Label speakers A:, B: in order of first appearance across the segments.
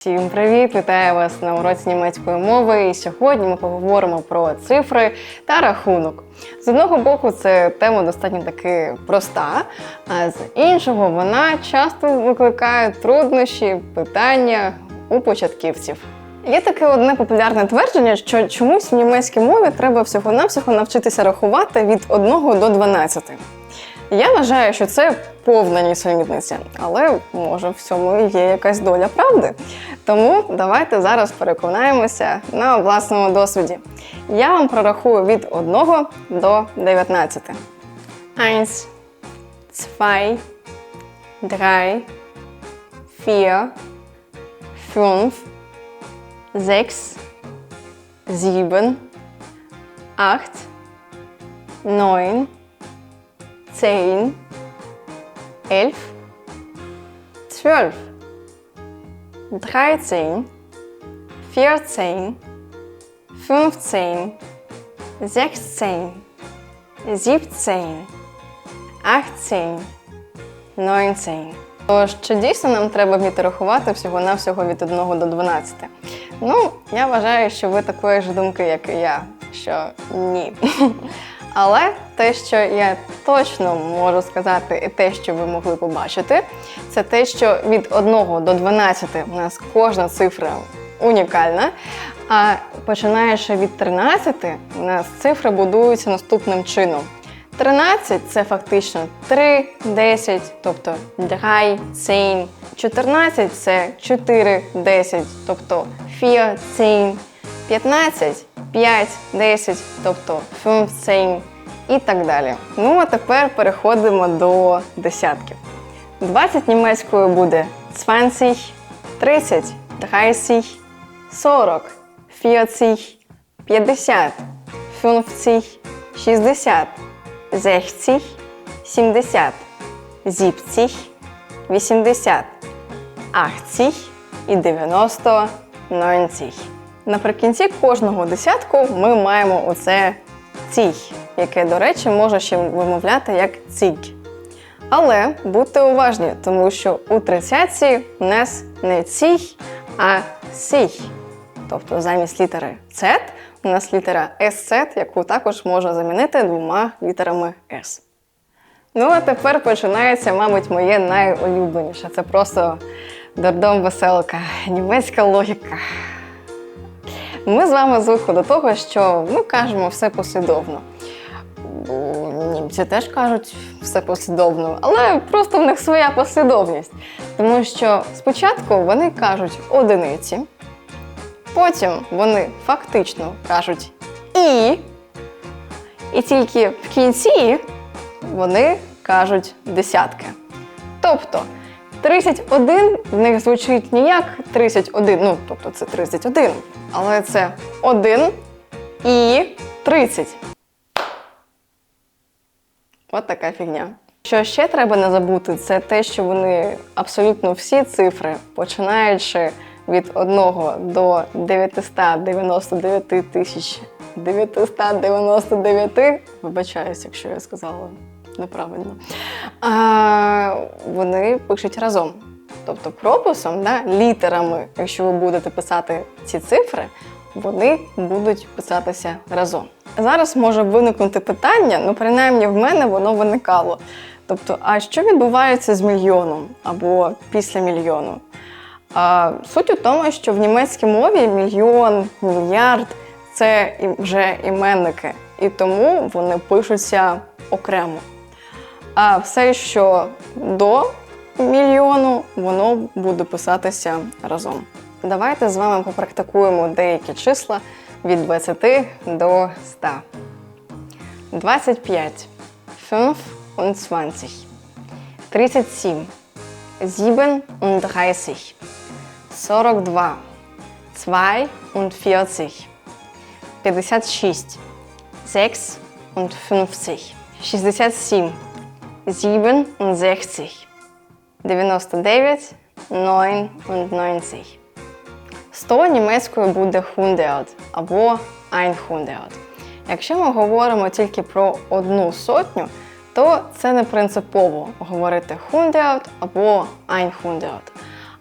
A: Всім привіт! Вітаю вас на уроці німецької мови. І сьогодні ми поговоримо про цифри та рахунок. З одного боку, це тема достатньо таки проста, а з іншого вона часто викликає труднощі, питання у початківців. Є таке одне популярне твердження, що чомусь в німецькій мові треба всього-навсього навчитися рахувати від 1 до 12. Я вважаю, що це повна нісенітниця, але може в цьому є якась доля правди. Тому давайте зараз переконаємося на власному досвіді. Я вам прорахую від 1 до 19. 1, 2, 3, 4, 5, 6, 7, 8, 9, 10, 11, 12, 13, 14, 15, 16, 17, 18, 19. Тож, чи дійсно нам треба вміти рахувати всього-навсього від 1 до 12? Ну, я вважаю, що ви такої ж думки, як і я, що ні. Але те, що я точно можу сказати, і те, що ви могли побачити, це те, що від 1 до 12 у нас кожна цифра унікальна. А починаючи від 13, у нас цифри будуються наступним чином. 13 це фактично 3, 10, тобто драй, 7. 14 це 4, 10, тобто 4, 7. 15 5, 10, тобто 15 і так далі. Ну а тепер переходимо до десятків. 20 німецькою буде 20, 30, 30, 40, 40, 50, 50, 60, 60, 70, 70, 80, 80 і 90, 90. Наприкінці кожного десятку ми маємо оце цій, яке, до речі, може ще вимовляти як цідь. Але будьте уважні, тому що у тридцятці в нас не цій, а сій. Тобто замість літери Z у нас літера SZ, яку також можна замінити двома літерами С. Ну, а тепер починається, мабуть, моє найулюбленіше. Це просто дардом веселка, німецька логіка. Ми з вами звикли до того, що ми кажемо все послідовно. Німці теж кажуть все послідовно, але просто в них своя послідовність. Тому що спочатку вони кажуть одиниці, потім вони фактично кажуть і, і тільки в кінці вони кажуть десятки. Тобто 31 в них звучить ніяк 31, ну, тобто це 31. Але це 1 і 30. От така фігня. Що ще треба не забути, це те, що вони абсолютно всі цифри, починаючи від 1 до 999 тисяч 999, вибачаюсь, якщо я сказала неправильно. А, Вони пишуть разом. Тобто прописом, да, літерами, якщо ви будете писати ці цифри, вони будуть писатися разом. Зараз може виникнути питання, ну принаймні в мене воно виникало. Тобто, а що відбувається з мільйоном або після мільйону? А, Суть у тому, що в німецькій мові мільйон, мільярд це вже іменники, і тому вони пишуться окремо. А все, що до мільйону, воно буде писатися разом. Давайте з вами попрактикуємо деякі числа від 20 до 100. 25, 20. 37, 37, 42, 42, 56, 50. 67, 67, 99, 9 und 90. 100 німецькою буде 100 або 100. Якщо ми говоримо тільки про одну сотню, то це не принципово говорити 100 або 100.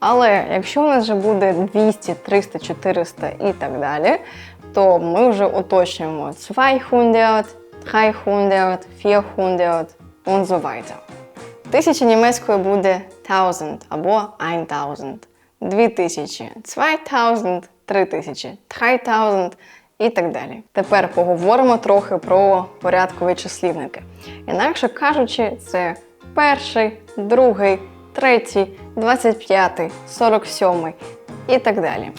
A: Але якщо у нас вже буде 200, 300, 400 і так далі, то ми вже уточнюємо 200, 300, 400, und so weiter. Тисяча німецькою буде thousand або ein tausend. Дві тисячі zwei tausend, три тисячі drei tausend і так далі. Тепер поговоримо трохи про порядкові числівники. Інакше кажучи, це перший, другий, третій, двадцять п'ятий, сорок сьомий і так далі.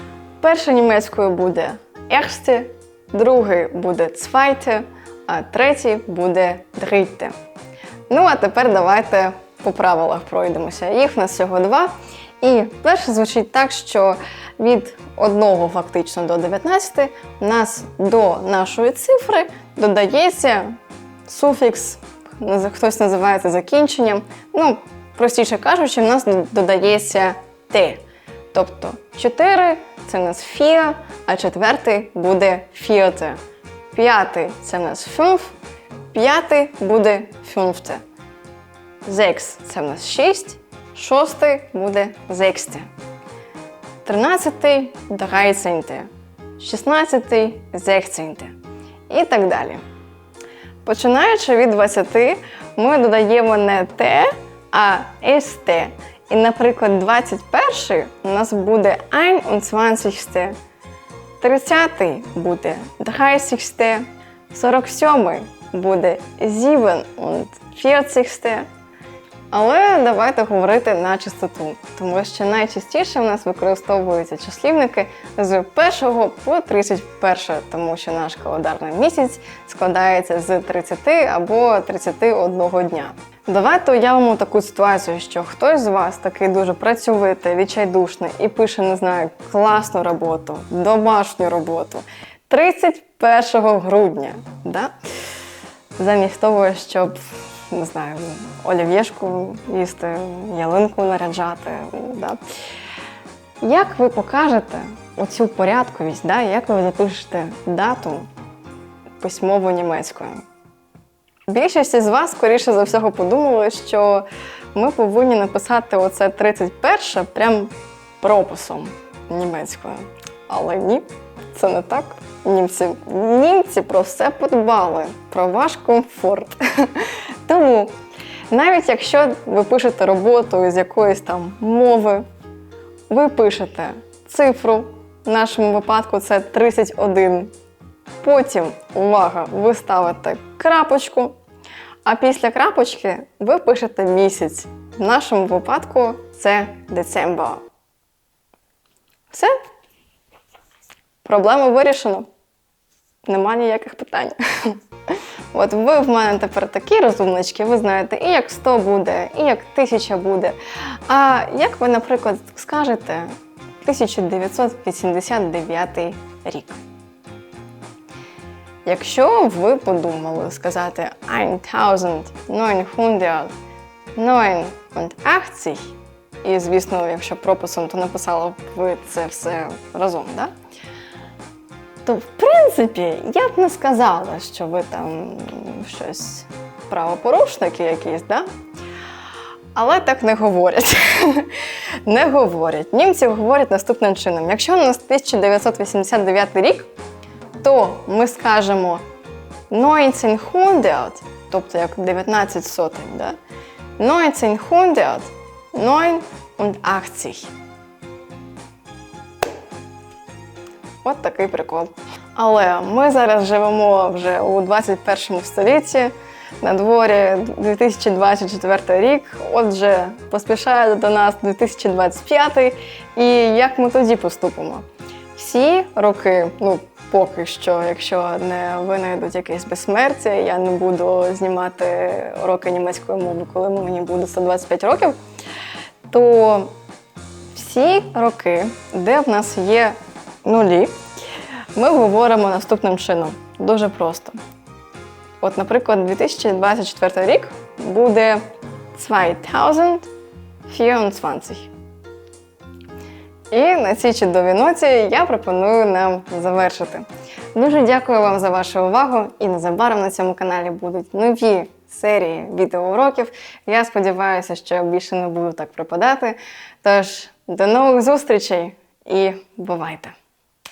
A: Перше німецькою буде erste, другий буде zweite, а третій буде dritte. Ну, а тепер давайте по правилах пройдемося. Їх в нас всього два. І перше звучить так, що від 1 фактично до 19 у нас до нашої цифри додається суфікс, хтось називає це закінченням. Ну, простіше кажучи, в нас додається те. Тобто 4 це у нас фіа, а четвертий буде фіоте. П'ятий це у нас фюф. П'ятий буде фюнфте. Зекс це в нас шість. Шостий буде зексте. Тринадцятий драйценте. Шістнадцятий зехценте. І так далі. Починаючи від 20, ми додаємо не Т, а СТ. І, наприклад, 21 у нас буде ein und 20. 30 буде 30, 47 буде зібен und 40. Але давайте говорити на чистоту, тому що найчастіше в нас використовуються числівники з 1 по 31, тому що наш календарний місяць складається з 30 або 31 дня. Давайте уявимо таку ситуацію, що хтось з вас такий дуже працьовитий, відчайдушний і пише, не знаю, класну роботу, домашню роботу 31 грудня. Да? замість того, щоб не знаю, олів'єшку їсти, ялинку наряджати. Да. Як ви покажете оцю порядковість, да, як ви запишете дату письмово німецькою? Більшість з вас, скоріше за всього, подумали, що ми повинні написати оце 31 прям прописом німецькою. Але ні це не так. Німці німці про все подбали, про ваш комфорт. Тому навіть якщо ви пишете роботу із якоїсь там мови, ви пишете цифру, в нашому випадку це 31. Потім, увага, ви ставите крапочку, а після крапочки ви пишете місяць. В нашому випадку це децембра. Все. Проблема вирішена. Нема ніяких питань. От ви в мене тепер такі розумнички, ви знаєте, і як 100 буде, і як 1000 буде. А як ви, наприклад, скажете 1989 рік? Якщо ви подумали сказати 1989, і звісно, якщо прописом, то написала б ви це все разом, так? Да? То, тобто, в принципі, я б не сказала, що ви там щось правопорушники якісь, да? але так не говорять. не говорять. Німці говорять наступним чином: якщо у нас 1989 рік, то ми скажемо 1900, тобто як 19 сотень, да? 1900, 89. От такий прикол. Але ми зараз живемо вже у 21 столітті. На дворі 2024 рік, отже, поспішає до нас 2025, і як ми тоді поступимо? Всі роки, ну поки що, якщо не винайдуть якесь безсмертя, я не буду знімати уроки німецької мови, коли мені буде 125 років, то всі роки, де в нас є нулі, ми говоримо наступним чином. Дуже просто. От, наприклад, 2024 рік буде 2024. І на цій чудовій ноті я пропоную нам завершити. Дуже дякую вам за вашу увагу. І незабаром на цьому каналі будуть нові серії відеоуроків. Я сподіваюся, що я більше не буду так припадати. Тож, до нових зустрічей і бувайте!